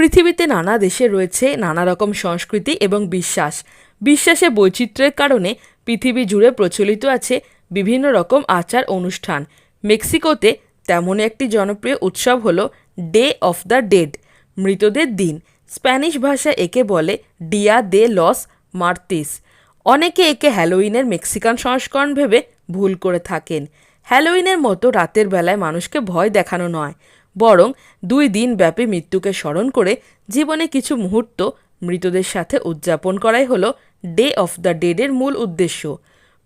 পৃথিবীতে নানা দেশে রয়েছে নানা রকম সংস্কৃতি এবং বিশ্বাস। বিশ্বাসে বৈচিত্র্যের কারণে পৃথিবী জুড়ে প্রচলিত আছে বিভিন্ন রকম আচার অনুষ্ঠান। মেক্সিকোতে তেমনই একটি জনপ্রিয় উৎসব হল ডে অফ দ্য ডেড, মৃতদের দিন। স্প্যানিশ ভাষায় একে বলে ডিয়া দে লস মার্তিস অনেকে একে হ্যালোইনের মেক্সিকান সংস্করণ ভেবে ভুল করে থাকেন। হ্যালোইনের মতো রাতের বেলায় মানুষকে ভয় দেখানো নয়। বরং দুই দিন ব্যাপী মৃত্যুকে স্মরণ করে জীবনে কিছু মুহূর্ত মৃতদের সাথে উদযাপন করাই হলো ডে অফ দ্য ডেডের মূল উদ্দেশ্য।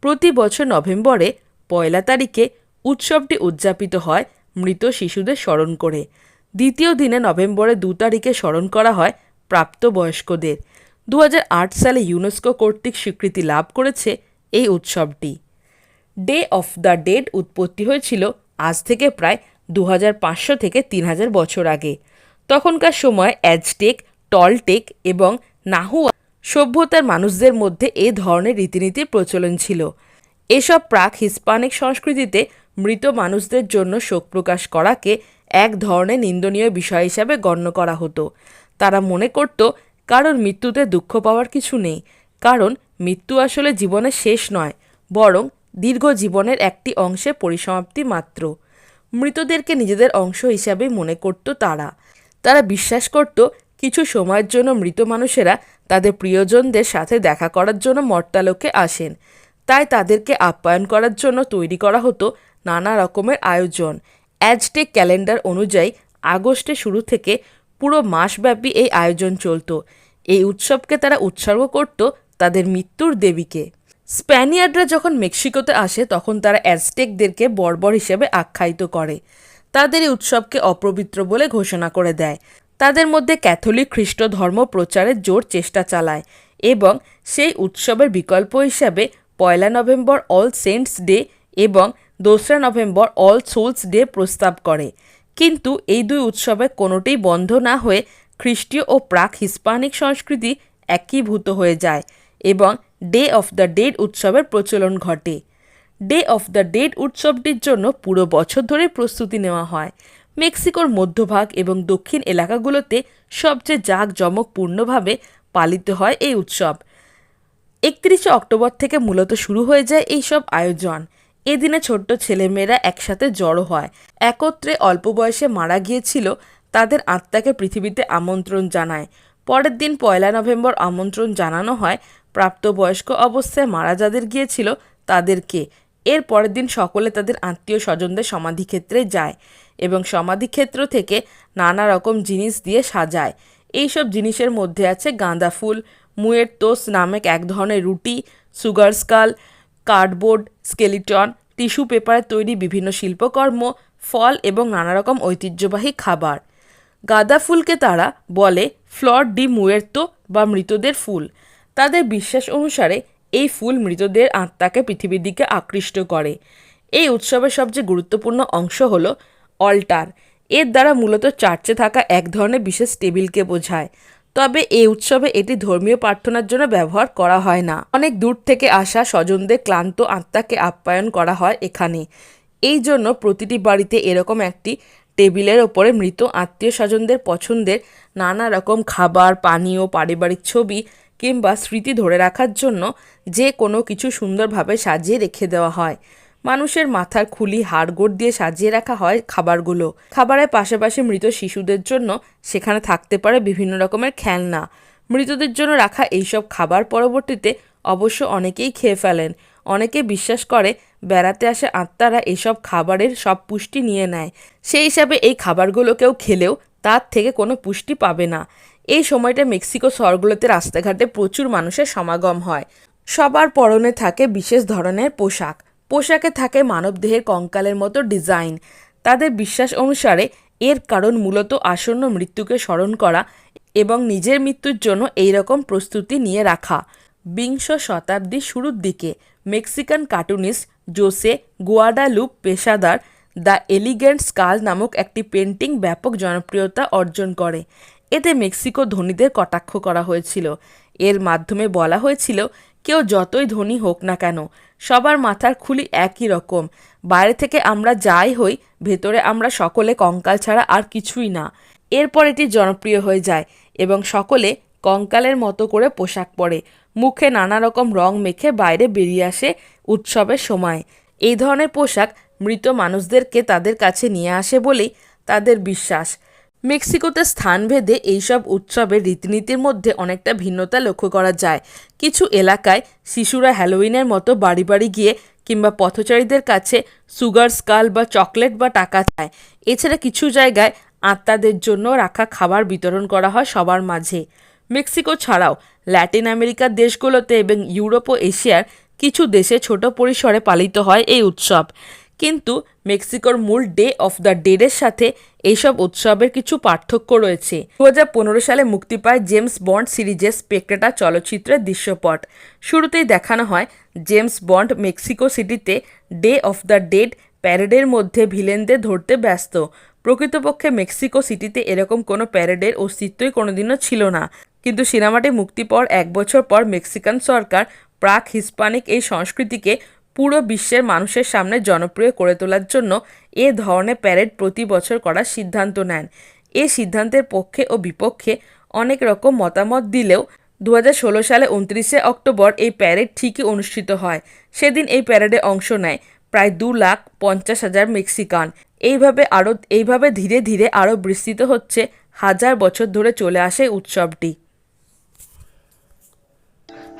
প্রতি বছর নভেম্বরে পয়লা তারিখে উৎসবটি উদযাপিত হয় মৃত শিশুদের স্মরণ করে। দ্বিতীয় দিনে নভেম্বরে দু তারিখে স্মরণ করা হয় প্রাপ্তবয়স্কদের। দু হাজার আট সালে ইউনেস্কো কর্তৃক স্বীকৃতি লাভ করেছে এই উৎসবটি। ডে অফ দ্য ডেড উৎপত্তি হয়েছিল আজ থেকে প্রায় দু হাজার পাঁচশো থেকে তিন হাজার বছর আগে। তখনকার সময় অ্যাজটেক, টলটেক এবং নাহুয়া সভ্যতার মানুষদের মধ্যে এ ধরনের রীতিনীতির প্রচলন ছিল। এসব প্রাক হিস্পানিক সংস্কৃতিতে মৃত মানুষদের জন্য শোক প্রকাশ করাকে এক ধরনের নিন্দনীয় বিষয় হিসাবে গণ্য করা হতো। তারা মনে করত, কারোর মৃত্যুতে দুঃখ পাওয়ার কিছু নেই, কারণ মৃত্যু আসলে জীবনের শেষ নয়, বরং দীর্ঘ জীবনের একটি অংশে পরিসমাপ্তি মাত্র। মৃতদেরকে নিজেদের অংশ হিসাবে মনে করত তারা। তারা বিশ্বাস করত কিছু সময়ের জন্য মৃত মানুষেরা তাদের প্রিয়জনদের সাথে দেখা করার জন্য মর্তালোকে আসেন। তাই তাদেরকে আপ্যায়ন করার জন্য তৈরি করা হতো নানা রকমের আয়োজন। অ্যাজটেক ক্যালেন্ডার অনুযায়ী আগস্টে শুরু থেকে পুরো মাসব্যাপী এই আয়োজন চলতো। এই উৎসবকে তারা উৎসর্গ করত তাদের মৃত্যুর দেবীকে। স্প্যানিয়ার্ডরা যখন মেক্সিকোতে আসে, তখন তারা অ্যাজটেকদেরকে বর্বর হিসেবে আখ্যায়িত করে। তাদের এই উৎসবকে অপবিত্র বলে ঘোষণা করে দেয়। তাদের মধ্যে ক্যাথলিক খ্রিস্ট ধর্ম প্রচারের জোর চেষ্টা চালায় এবং সেই উৎসবের বিকল্প হিসাবে পয়লা নভেম্বর অল সেন্টস ডে এবং দোসরা নভেম্বর অল সোলস ডে প্রস্তাব করে। কিন্তু এই দুই উৎসবে কোনোটিই বন্ধ না হয়ে খ্রিস্টীয় ও প্রাক হিস্পানিক সংস্কৃতি একীভূত হয়ে যায় এবং ডে অফ দ্য ডেড উৎসবের প্রচলন ঘটে। ডে অফ দ্য ডেড উৎসবটির জন্য পুরো বছর ধরে প্রস্তুতি নেওয়া হয়। মেক্সিকোর মধ্যভাগ এবং দক্ষিণ এলাকাগুলোতে সবচেয়ে জাঁকজমকপূর্ণভাবে পালিত হয় এই উৎসব। একত্রিশে অক্টোবর থেকে মূলত শুরু হয়ে যায় এই সব আয়োজন। এদিনে ছোট্ট ছেলেমেয়েরা একসাথে জড়ো হয়। একত্রে অল্প বয়সে মারা গিয়েছিল, তাদের আত্মাকে পৃথিবীতে আমন্ত্রণ জানায়। পরের দিন পয়লা নভেম্বর আমন্ত্রণ জানানো হয় প্রাপ্তবয়স্ক অবস্থায় মারা যাদের গিয়েছিল তাদেরকে। এর পরের দিন সকলে তাদের আত্মীয় স্বজনদের সমাধিক্ষেত্রে যায় এবং সমাধিক্ষেত্র থেকে নানা রকম জিনিস দিয়ে সাজায়। এইসব জিনিসের মধ্যে আছে গাঁদা ফুল, মুয়ের তোস নামক এক ধরনের রুটি, sugar skull, cardboard, skeleton, tissue পেপারের তৈরি বিভিন্ন শিল্পকর্ম, ফল এবং নানা রকম ঐতিহ্যবাহী খাবার। গাঁদা ফুলকে তারা বলে ফ্লর ডি মুয়ের্তো বা মৃতদের ফুল। তাদের বিশ্বাস অনুসারে এই ফুল মৃতদের আত্মাকে পৃথিবীর দিকে আকৃষ্ট করে। এই উৎসবের সবচেয়ে গুরুত্বপূর্ণ অংশ হলো অল্টার। এর দ্বারা মূলত চার্চে থাকা এক ধরনের বিশেষ টেবিলকে বোঝায়। তবে এই উৎসবে এটি ধর্মীয় প্রার্থনার জন্য ব্যবহার করা হয় না। অনেক দূর থেকে আসা স্বজনদের ক্লান্ত আত্মাকে আপ্যায়ন করা হয় এখানে। এই জন্য প্রতিটি বাড়িতে এরকম একটি টেবিলের ওপরে মৃত আত্মীয় স্বজনদের পছন্দের নানা রকম খাবার, পানীয়, পারিবারিক ছবি কিংবা স্মৃতি ধরে রাখার জন্য যে কোনো কিছু সুন্দরভাবে সাজিয়ে রেখে দেওয়া হয়। মানুষের মাথার খুলি হাড়গোড় দিয়ে সাজিয়ে রাখা হয় খাবারগুলো। খাবারের পাশাপাশি মৃত শিশুদের জন্য সেখানে থাকতে পারে বিভিন্ন রকমের খেলনা। মৃতদের জন্য রাখা এইসব খাবার পরবর্তীতে অবশ্য অনেকেই খেয়ে ফেলেন। অনেকে বিশ্বাস করে বেড়াতে আসে আত্মারা এসব খাবারের সব পুষ্টি নিয়ে নেয়। সেই হিসাবে এই খাবারগুলো কেউ খেলেও তার থেকে কোনো পুষ্টি পাবে না। এই সময়টা মেক্সিকো শহরগুলোতে রাস্তাঘাটে প্রচুর মানুষের সমাগম হয়। সবার পরনে থাকে বিশেষ ধরনের পোশাক। পোশাকে থাকে মানবদেহের কঙ্কালের মতো ডিজাইন। তাদের বিশ্বাস অনুসারে এর কারণ মূলত আসন্ন মৃত্যুকে স্মরণ করা এবং নিজের মৃত্যুর জন্য এই রকম প্রস্তুতি নিয়ে রাখা। বিংশ শতাব্দীর শুরুর দিকে মেক্সিকান কার্টুনিস্ট জোসে গুয়াডালুপ পেশাদার দ্য এলিগেন্ট স্কাল নামক একটি পেন্টিং ব্যাপক জনপ্রিয়তা অর্জন করে। এতে মেক্সিকো ধনীদের কটাক্ষ করা হয়েছিল। এর মাধ্যমে বলা হয়েছিল, কেউ যতই ধনী হোক না কেন, সবার মাথার খুলি একই রকম। বাইরে থেকে আমরা যাই হই, ভেতরে আমরা সকলে কঙ্কাল ছাড়া আর কিছুই না। এরপর এটি জনপ্রিয় হয়ে যায় এবং সকলে কঙ্কালের মতো করে পোশাক পরে। মুখে নানা রকম রং মেখে বাইরে বেরিয়ে আসে উৎসবের সময়। এই ধরনের পোশাক মৃত মানুষদেরকে তাদের কাছে নিয়ে আসে বলেই তাদের বিশ্বাস। মেক্সিকোতে স্থানভেদে এইসব উৎসবের রীতিনীতির মধ্যে অনেকটা ভিন্নতা লক্ষ্য করা যায়। কিছু এলাকায় শিশুরা হ্যালোউইনের মতো বাড়ি বাড়ি গিয়ে কিংবা পথচারীদের কাছে সুগার স্কাল বা চকলেট বা টাকা চায়। এছাড়া কিছু জায়গায় আত্মাদের জন্য রাখা খাবার বিতরণ করা হয় সবার মাঝে। মেক্সিকো ছাড়াও ল্যাটিন আমেরিকার দেশগুলোতে এবং ইউরোপ ও এশিয়ার কিছু দেশে ছোট পরিসরে পালিত হয় এই উৎসব। কিন্তু মেক্সিকোর মূল ডে অফ দ্য ডেডের সাথে এইসব উৎসবের কিছু পার্থক্য রয়েছে। দু সালে মুক্তি পায় জেমস বন্ড সিরিজের স্পেক্টেটা চলচ্চিত্রের দৃশ্যপট। শুরুতেই দেখানো হয় জেমস বন্ড মেক্সিকো সিটিতে ডে অফ দ্য ডেড প্যারেডের মধ্যে ভিলেনদের ধরতে ব্যস্ত। প্রকৃতপক্ষে মেক্সিকো সিটিতে এরকম কোনো প্যারেডের অস্তিত্বই কোনোদিনও ছিল না। কিন্তু সিনেমাটি মুক্তি পাওয়ার এক বছর পর মেক্সিকান সরকার প্রাক হিস্পানিক এই সংস্কৃতিকে পুরো বিশ্বের মানুষের সামনে জনপ্রিয় করে তোলার জন্য এ ধরনের প্যারেড প্রতি বছর করার সিদ্ধান্ত নেন। এ সিদ্ধান্তের পক্ষে ও বিপক্ষে অনেক রকম মতামত দিলেও দু হাজার ষোলো সালে উনত্রিশে অক্টোবর এই প্যারেড ঠিকই অনুষ্ঠিত হয়। সেদিন এই প্যারেডে অংশ নেয় প্রায় দু লাখ পঞ্চাশ হাজার মেক্সিকান। এইভাবে আরও এইভাবে ধীরে ধীরে আরও বিস্তৃত হচ্ছে হাজার বছর ধরে চলে আসে উৎসবটি।